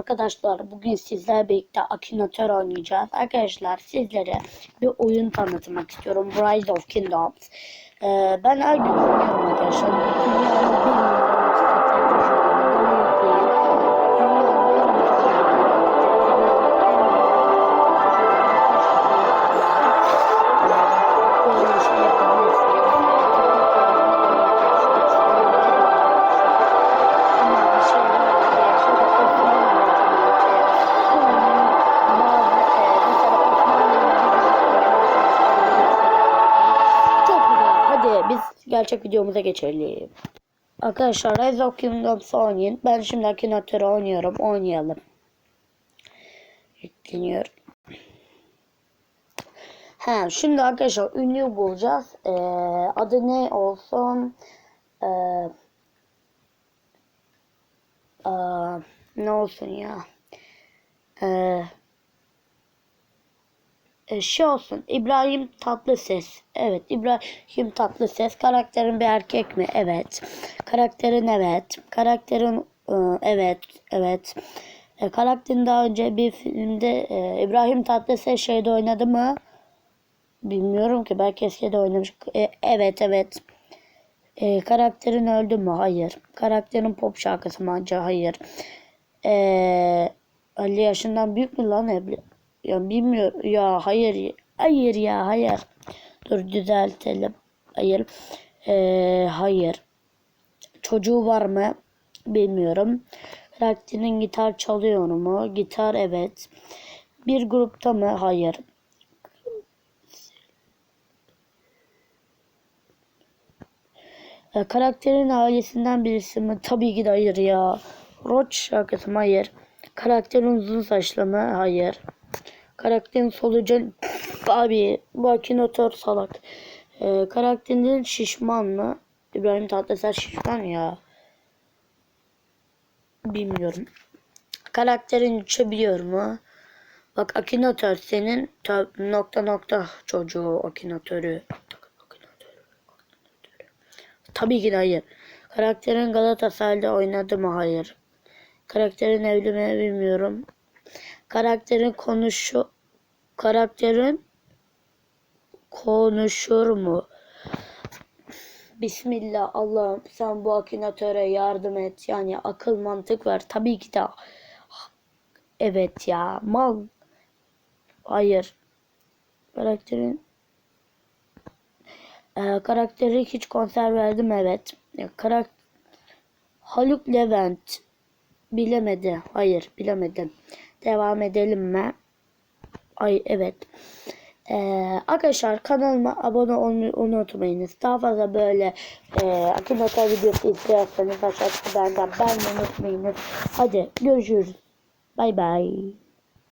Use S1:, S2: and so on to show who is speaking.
S1: Arkadaşlar bugün sizlerle birlikte Akinator oynayacağız. Arkadaşlar sizlere bir oyun tanıtmak istiyorum. Rise of Kingdoms. Ee, ben her gün oynuyorum arkadaşlar. Gerçek videomuza geçelim. Arkadaşlar Rise of Kingdoms oynayın. Ben şimdi Akinator'u oynuyorum. Oynayalım. Yükleniyor. Ha, şimdi arkadaşlar ünlü bulacağız. Ee, adı ne olsun? Ee, aa, ne olsun ya? Ee, şey olsun. İbrahim Tatlıses. Evet, İbrahim Tatlıses. Karakterin bir erkek mi? Evet. Karakterin evet. Karakterin e, evet, evet. E, karakterin daha önce bir filmde e, İbrahim Tatlıses şeyde oynadı mı? Bilmiyorum ki belki eskide oynamış. E, evet evet. Karakterin öldü mü? Hayır. Karakterin pop şarkısı mı? Hayır. E, 50 yaşından büyük mü lan? Ya bilmiyorum. Ya hayır. Hayır ya hayır. Dur düzeltelim. Hayır. E, hayır. Çocuğu var mı? Bilmiyorum. Karakterin gitar çalıyor mu? Gitar evet. Bir grupta mı? Hayır. E, karakterin ailesinden birisi mi? Tabii ki de hayır ya. Roach şarkısı mı? Hayır. Karakterin uzun saçlı mı? Hayır. Karakterin solucan... Abi bu Akinator salak. E, karakterin şişman mı? İbrahim Tatlıses şişman ya. Bilmiyorum. Karakterin uçabiliyor mu? Bak Akinator senin nokta nokta çocuğu Akinatörü. Tabii ki de hayır. Karakterin Galatasaray'da oynadı mı? Hayır. Karakterin evli mi? Bilmiyorum. Karakterin konuşu karakterin konuşur mu? Bismillah Allah'ım sen bu akinatöre yardım et. Yani akıl mantık ver. Tabii ki de evet ya. Mal. Hayır. Karakterin ee, karakteri hiç konser verdim evet. Ee, karak Haluk Levent bilemedi. Hayır bilemedim. Devam edelim mi? Ay evet. Ee, arkadaşlar kanalıma abone olmayı unutmayınız. Daha fazla böyle e, Akinotar videosu istiyorsanız aşağıda benden ben unutmayınız. Hadi görüşürüz. Bay bay.